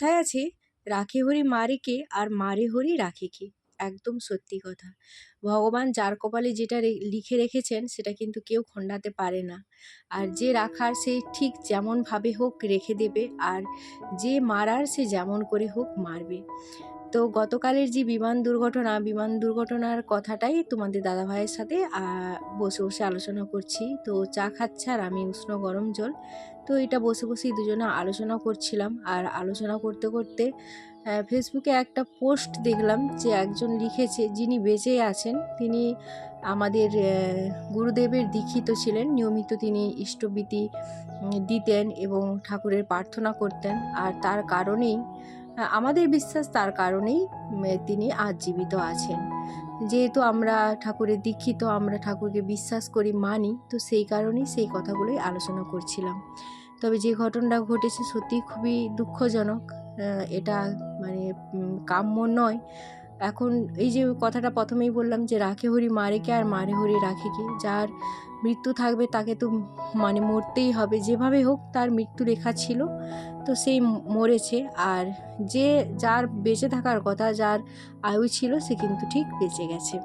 কথায় আছে রাখি হরি মারিকে আর মারি হরি রাখিকে। একদম সত্যি কথা। ভগবান যার কপালে যেটা লিখে রেখেছেন, সেটা কিন্তু কেউ খণ্ডাতে পারে না। আর যে রাখার সে ঠিক যেমনভাবে হোক রেখে দেবে, আর যে মারার সে যেমন করে হোক মারবে। তো গতকালের যে বিমান দুর্ঘটনা, বিমান দুর্ঘটনার কথাটাই তোমাদের দাদাভাইয়ের সাথে বসে বসে আলোচনা করছি। তো চা খাচ্ছে আর আমি উষ্ণ গরম জল। তো এটা বসে বসেই দুজনে আলোচনা করছিলাম। আর আলোচনা করতে করতে ফেসবুকে একটা পোস্ট দেখলাম যে একজন লিখেছে, যিনি বেঁচে আছেন, তিনি আমাদের গুরুদেবের দীক্ষিত ছিলেন। নিয়মিত তিনি ইষ্টবীতি দিতেন এবং ঠাকুরের প্রার্থনা করতেন। আর তার কারণেই আমাদের বিশ্বাস তার কারণেই তিনি আজ জীবিত আছেন। যেহেতু আমরা ঠাকুরের দীক্ষিত, আমরা ঠাকুরকে বিশ্বাস করি, মানি, তো সেই কারণেই সেই কথাগুলোই আলোচনা করছিলাম। তবে যে ঘটনাটা ঘটেছে সত্যি খুবই দুঃখজনক। এটা মানে কাম্য নয়। এখন এই যে কথাটা প্রথমেই বললাম যে, রাখে হরি মারেকে আর মারে হরি রাখেকে যার মৃত্যু থাকবে তাকে তো মানে মরতেই হবে। যেভাবে হোক তার মৃত্যু রেখা ছিল, তো সেই মরেছে। আর যে যার বেঁচে থাকার কথা, যার আয়ু ছিল, সে কিন্তু ঠিক বেঁচে গেছে।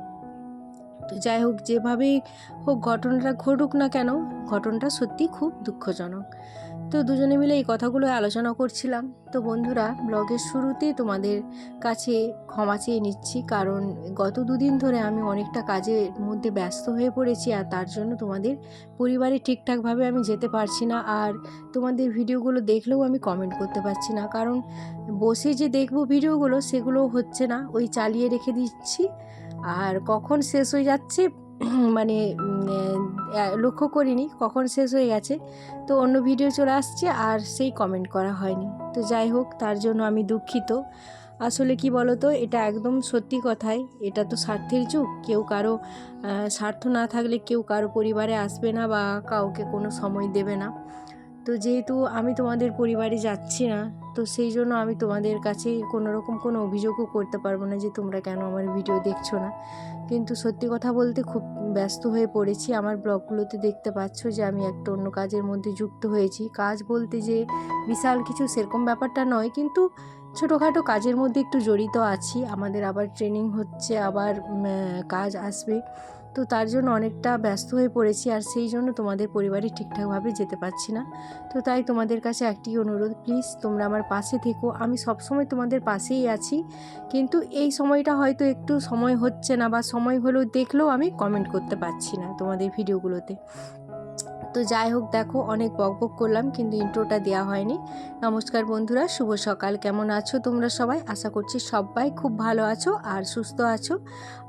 তো যাই হোক, যেভাবেই হোক, ঘটনাটা ঘটুক না কেন, ঘটনাটা সত্যি খুব দুঃখজনক। তো দুজনে মিলে এই কথাগুলো আলোচনা করছিলাম। তো বন্ধুরা, ব্লগের শুরুতে তোমাদের কাছে ক্ষমা চেয়ে নিচ্ছি, কারণ গত দুদিন ধরে আমি অনেকটা কাজের মধ্যে ব্যস্ত হয়ে পড়েছি আর তার জন্য তোমাদের পরিবারে ঠিকঠাকভাবে আমি যেতে পারছি না আর তোমাদের ভিডিওগুলো দেখলেও আমি কমেন্ট করতে পারছি না। কারণ বসে যে দেখব ভিডিওগুলো সেগুলো হচ্ছে না, ওই চালিয়ে রেখে দিচ্ছি। আর কখন শেষ হয়ে যাচ্ছে মানে লক্ষ্য করিনি কখন শেষ হয়ে গেছে। তো অন্য ভিডিও চলে আসছে আর সেই কমেন্ট করা হয়নি। তো যাই হোক, তার জন্য আমি দুঃখিত। আসলে কি বলো তো এটা একদম সত্যি কথাই। এটা তো স্বার্থের যুগ। কেউ কারও স্বার্থ না থাকলে কেউ কারও পরিবারে আসবে না বা কাউকে কোনো সময় দেবে না। তো যেহেতু আমি তোমাদের পরিবারে যাচ্ছি না, তো সেই জন্য আমি তোমাদের কাছে কোনো রকম কোনো অভিযোগও করতে পারব না যে তোমরা কেন আমার ভিডিও দেখছ না। কিন্তু সত্যি কথা বলতে খুব ব্যস্ত হয়ে পড়েছি। আমার ব্লগগুলোতে দেখতে পাচ্ছ যে আমি একটা অন্য কাজের মধ্যে যুক্ত হয়েছি। কাজ বলতে যে বিশাল কিছু সেরকম ব্যাপারটা নয়, কিন্তু ছোটোখাটো কাজের মধ্যে একটু জড়িত আছি। আমাদের আবার ট্রেনিং হচ্ছে, আবার কাজ আসবে। তো তার জন্য অনেকটা ব্যস্ত হয়ে পড়েছি আর সেই জন্য তোমাদের পরিবারে ঠিকঠাকভাবে যেতে পারছি না। তো তাই তোমাদের কাছে একটি অনুরোধ প্লিজ তোমরা আমার পাশে থেকো। আমি সবসময় তোমাদের পাশেই আছি, কিন্তু এই সময়টা হয়তো একটু সময় হচ্ছে না বা সময় হলেও দেখলেও আমি কমেন্ট করতে পারছি না তোমাদের ভিডিওগুলোতে তো যাই হোক, দেখো অনেক বক বক করলাম, কিন্তু ইন্ট্রোটা দেওয়া হয়নি। নমস্কার বন্ধুরা, শুভ সকাল। কেমন আছো তোমরা সবাই? আশা করছি সবাই খুব ভালো আছো আর সুস্থ আছো।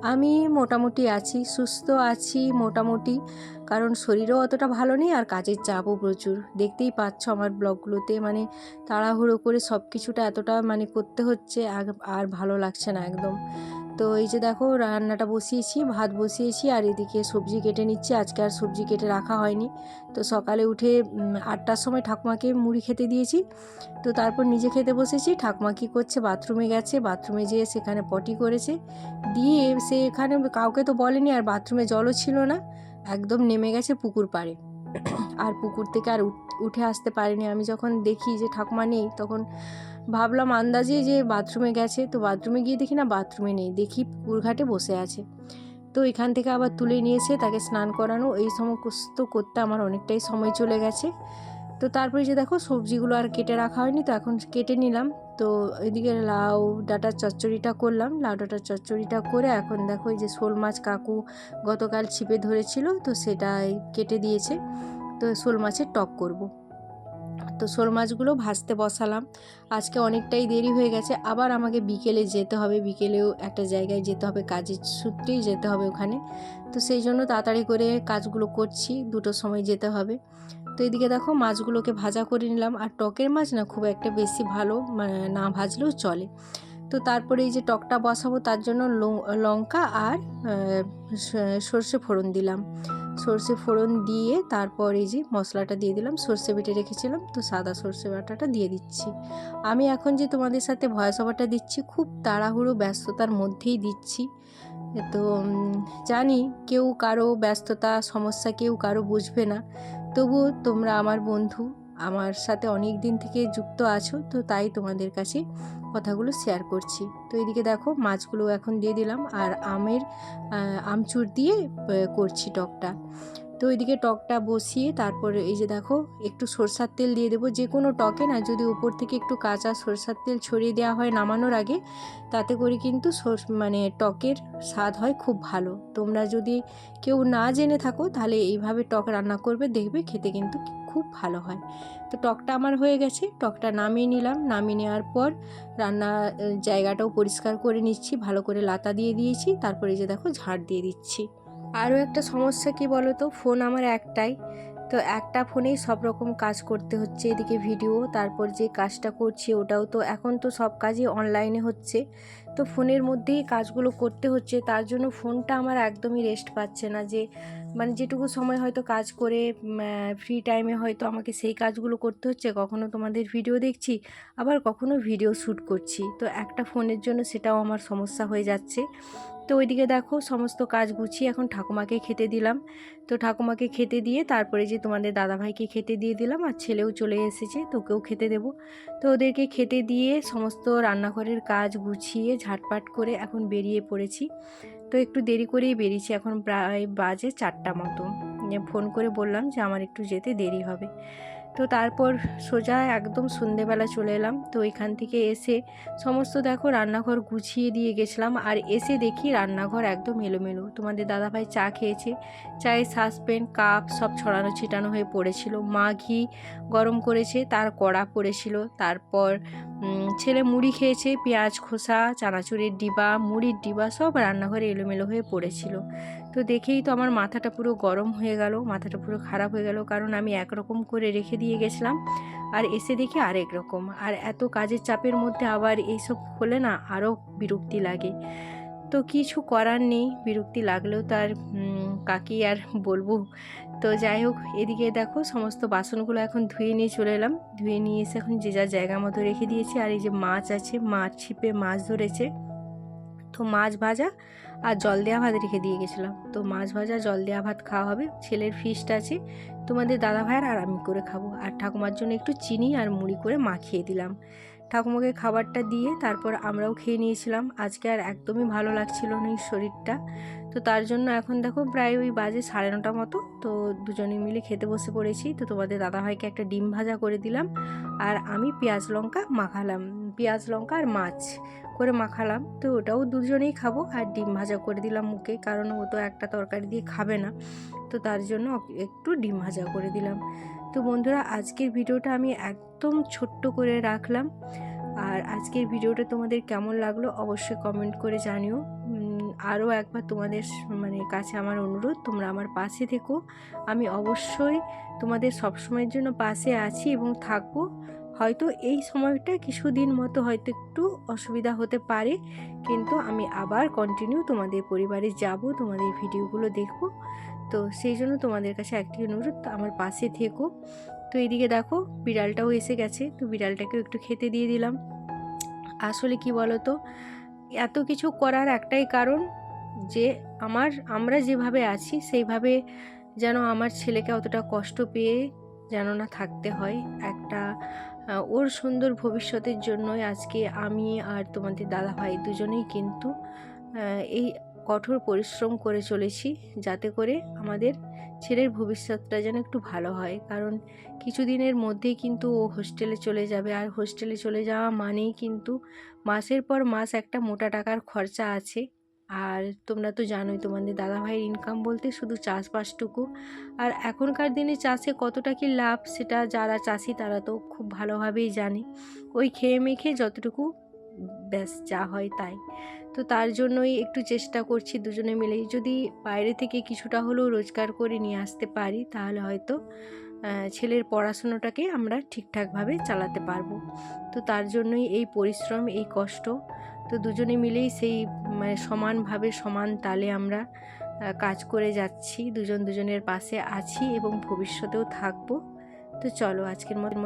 আমি মোটামুটি আছি, সুস্থ আছি মোটামুটি। কারণ শরীরও অতটা ভালো নেই আর কাজের চাপও প্রচুর। দেখতেই পাচ্ছ আমার ব্লগগুলোতে মানে তাড়াহুড়ো করে সব কিছুটা এতটা মানে করতে হচ্ছে আর- ভালো লাগছে না একদম। তো এই যে দেখো, রান্নাটা বসিয়েছি, ভাত বসিয়েছি আর এদিকে সবজি কেটে নিচ্ছি। আজকে আর সবজি কেটে রাখা হয়নি। তো সকালে উঠে আটটার সময় ঠাকুমাকে মুড়ি খেতে দিয়েছি। তো তারপর নিজে খেতে বসেছি। ঠাকুমা কী করছে, বাথরুমে গেছে, বাথরুমে যেয়ে সেখানে পটি করেছে। দিয়ে সে এখানে, কাউকে তো বলেনি আর বাথরুমে জলও ছিল না। একদম নেমে গেছে পুকুর পাড়ে। আর পুকুর থেকে আর উঠ- আসতে পারিনি। আমি যখন দেখি যে ঠাকুমা নেই, তখন ভাবলাম আন্দাজে যে বাথরুমে গেছে। তো বাথরুমে গিয়ে দেখি না বাথরুমে নেই। দেখি পুকুর ঘাটে বসে আছে। তো এখান থেকে আবার তুলে নিয়েছে তাকে স্নান করানো। এই সমস্ত করতে আমার অনেকটাই সময় চলে গেছে। তো তারপরে যে দেখো সবজিগুলো আর কেটে রাখা হয়নি, তো এখন কেটে নিলাম। তো এদিকে লাউ ডাঁটার চচ্চড়িটা করলাম, লাউ ডাঁটার চচ্চড়িটা করে এখন দেখো এই যে শোল মাছ কাকু গতকাল ছিপে ধরেছিল, তো সেটাই কেটে দিয়েছে। তো শোল মাছের টক করব। তো শোল মাছগুলো ভাজতে বসালাম। আজকে অনেকটাই দেরি হয়ে গেছে, আবার আমাকে বিকেলে যেতে হবে, বিকেলেও একটা জায়গায় যেতে হবে, কাজের সূত্রেই যেতে হবে ওখানে। তো সেই জন্য তাড়াতাড়ি করে কাজগুলো করছি, দুটোর সময় যেতে হবে। তো এদিকে দেখো মাছগুলোকে ভাজা করে নিলাম। আর টকের মাছ না খুব একটা বেশি ভালো মানে না ভাজলেও চলে। তো তারপরে এই যে টকটা বসাবো, তার জন্য লঙ্কা আর সর্ষে ফোড়ন দিলাম। সর্ষে ফোড়ন দিয়ে তারপর এই যে মশলাটা দিয়ে দিলাম, সর্ষে বেটে রেখেছিলাম। তো সাদা সর্ষে বাটাটা দিয়ে দিচ্ছি। আমি এখন যে তোমাদের সাথে ভয়েস ওভারটা দিচ্ছি, খুব তাড়াহুড়ো ব্যস্ততার মধ্যেই দিচ্ছি। তো জানি কেউ কারও ব্যস্ততা, সমস্যা কেউ কারও বুঝবে না। তবুও তোমরা আমার বন্ধু, আমার সাথে অনেক দিন থেকে যুক্ত আছো, তো তাই তোমাদের কাছে কথাগুলো শেয়ার করছি। তো এদিকে দেখো, মাছগুলো এখন দিয়ে দিলাম আর আমের আমচুর দিয়ে করছি টকটা। তো ওইদিকে টকটা বসিয়ে তারপর এই যে দেখো, একটু সরষার তেল দিয়ে দেবো। যে কোনো টকে না, যদি উপর থেকে একটু কাঁচা সরষার তেল ছড়িয়ে দেওয়া হয় নামানোর আগে, তাতে করে কিন্তু মানে টকের স্বাদ হয় খুব ভালো। তোমরা যদি কেউ না জেনে থাকো, তাহলে এইভাবে টক রান্না করবে, দেখবে খেতে কিন্তু খুব ভালো হয়। তো টকটা আমার হয়ে গেছে, টকটা নামিয়ে নিলাম। নামিয়ে নেওয়ার পর রান্না, জায়গাটাও পরিষ্কার করে নিচ্ছি, ভালো করে লাতা দিয়ে দিয়েছি, তারপরে যে দেখো ঝাড় দিয়ে দিচ্ছি। আরও একটা সমস্যা কি বলো তো ফোন আমার একটাই। তো একটা ফোনেই সব রকম কাজ করতে হচ্ছে এদিকে ভিডিও তারপর যে কাজটা করছি ওটাও তো এখন তো সব কাজই অনলাইনে হচ্ছে। তো ফোনের মধ্যেই কাজগুলো করতে হচ্ছে, তার জন্য ফোনটা আমার একদমই রেস্ট পাচ্ছে না যে মানে যেটুকু সময় হয়তো কাজ করে ফ্রি টাইমে হয়তো আমাকে সেই কাজগুলো করতে হচ্ছে, কখনো তোমাদের ভিডিও দেখছি, আবার কখনো ভিডিও শ্যুট করছি। তো একটা ফোনের জন্য সেটাও আমার সমস্যা হয়ে যাচ্ছে। তো ওইদিকে দেখো সমস্ত কাজ গুছিয়ে এখন ঠাকুমাকে খেতে দিলাম। তো ঠাকুমাকে খেতে দিয়ে তারপরে যে তোমাদের দাদাভাইকে খেতে দিয়ে দিলাম আর ছেলেও চলে এসেছে, তোকেও খেতে দেবো। তো ওদেরকে খেতে দিয়ে সমস্ত রান্নাঘরের কাজ গুছিয়ে ঝাটপাট করে এখন বেরিয়ে পড়েছি। তো একটু দেরি করেই বেরিয়েছি, এখন প্রায় বাজে চারটা মতো। ফোন করে বললাম যে আমার একটু যেতে দেরি হবে। তো তারপর সোজা একদম সন্ধেবেলা চলে এলাম। তো এখান থেকে এসে সমস্ত দেখো রান্নাঘর গুছিয়ে দিয়ে গেছিলাম আর এসে দেখি রান্নাঘর একদম এলোমেলো। তোমাদের দাদাভাই চা খেয়েছে, চায়ের সাসপেন, কাপ সব ছড়ানো ছিটানো হয়ে পড়েছিল। মা ঘি গরম করেছে, তার কড়া পড়েছিল। তারপর ছেলে মুড়ি খেয়েছে, পেঁয়াজ খোসা, চানাচুরের ডিবা, মুড়ির ডিবা সব রান্নাঘরে এলোমেলো হয়ে পড়েছিল। তো দেখেই তো আমার মাথাটা পুরো গরম হয়ে গেল, মাথাটা পুরো খারাপ হয়ে গেল। কারণ আমি একরকম করে রেখে দিয়ে গেছিলাম, আর এসে দেখি আরেক রকম। আর এত কাজের চাপের মধ্যে আবার এইসব হলে না আরও বিরক্তি লাগে। তো কিছু করার নেই, বিরক্তি লাগলেও তার কাকি আর বলব? তো যাই হোক, এদিকে দেখো সমস্ত বাসনগুলো এখন ধুয়ে নিয়ে চলে এলাম। ধুয়ে নিয়ে এসে এখন যে যার জায়গা মতো রেখে দিয়েছি। আর এই যে মাছ আছে, মাছ ছিপে মাছ ধরেছে। তো মাছ ভাজা আর জল দেওয়া ভাত রেখে দিয়ে গেছিলাম। তো মাছ ভাজা, জল দেওয়া ভাত খাওয়া হবে। ছেলের ফিস্ট আছে। তোমাদের দাদা ভাইয়ের আর আমি করে খাব। আর ঠাকুমার জন্য একটু চিনি আর মুড়ি করে মাখিয়ে দিলাম। ঠাকুমাকে খাবারটা দিয়ে তারপর আমরাও খেয়ে নিয়েছিলাম। আজকে আর একদমই ভালো লাগছিল না শরীরটা। তো তার জন্য এখন দেখো প্রায় ওই বাজে সাড়ে নটা মতো। তো দুজনে মিলে খেতে বসে পড়েছি। তো তোমাদের দাদাভাইকে একটা ডিম ভাজা করে দিলাম। আর আমি পেঁয়াজ লঙ্কা মাখালাম। পেঁয়াজ লঙ্কা আর মাছ করে মাখালাম। তো ওটাও দুজনেই খাব। আর ডিম ভাজা করে দিলাম মুখে। কারণ ও তো একটা তরকারি দিয়ে খাবে না। তো তার জন্য একটু ডিম ভাজা করে দিলাম। তো বন্ধুরা, আজকের ভিডিওটা আমি একদম ছোট্ট করে রাখলাম। আর আজকের ভিডিওটা তোমাদের কেমন লাগল অবশ্যই কমেন্ট করে জানিও। আরও একবার তোমাদের মানে কাছে আমার অনুরোধ, তোমরা আমার পাশে থেকো। আমি অবশ্যই তোমাদের সবসময়ের জন্য পাশে আছি এবং থাকব। হয়তো এই সময়টা কিছুদিন মতো হয়তো একটু অসুবিধা হতে পারে, কিন্তু আমি আবার কন্টিনিউ তোমাদের পরিবারে যাব, তোমাদের ভিডিওগুলো দেখব। তো সেই জন্য তোমাদের কাছে একটি অনুরোধ, আমার পাশে থেকো। তো এইদিকে দেখো, বিড়ালটাও এসে গেছে, তো বিড়ালটাকেও একটু খেতে দিয়ে দিলাম। আসলে কি বলো তো এত কিছু করার একটাই কারণ যে আমার, আমরা যেভাবে আছি, সেইভাবে যেন আমার ছেলেকে অতটা কষ্ট পেয়ে যেন না থাকতে হয়। একটা ওর সুন্দর ভবিষ্যতের জন্যই আজকে আমি আর তোমাদের দাদা ভাই দুজনেই কিন্তু এই কঠোর পরিশ্রম করে চলেছি যাতে করে আমাদের ছেলের ভবিষ্যৎটা যেন একটু ভালো হয়। কারণ কিছুদিনের মধ্যেই কিন্তু ও হোস্টেলে চলে যাবে। আর হোস্টেলে চলে যাওয়া মানেই কিন্তু মাসের পর মাস একটা মোটা টাকার খরচা আছে। আর তোমরা তো জানোই তোমাদের দাদাভাইয়ের ইনকাম বলতে শুধু চাষবাসটুকু। আর এখনকার দিনে চাষে কতটা কি লাভ সেটা যারা চাষি তারা তো খুব ভালোভাবেই জানে। ওই খেয়ে মেখে যতটুকু ব্যাস যা হয় তাই। তো তার জন্যই একটু চেষ্টা করছি দুজনে মিলেই। যদি বাইরে থেকে কিছুটা হলেও রোজগার করে নিয়ে আসতে পারি, তাহলে হয়তো ছেলের পড়াশুনোটাকে আমরা ঠিকঠাকভাবে চালাতে পারব। তো তার জন্যই এই পরিশ্রম, এই কষ্ট, তো দুজনে মিলেই সেই মানে সমানভাবে সমান তালে আমরা কাজ করে যাচ্ছি। দুজন দুজনের পাশে আছি এবং ভবিষ্যতেও থাকব। তো চলো আজকের মতো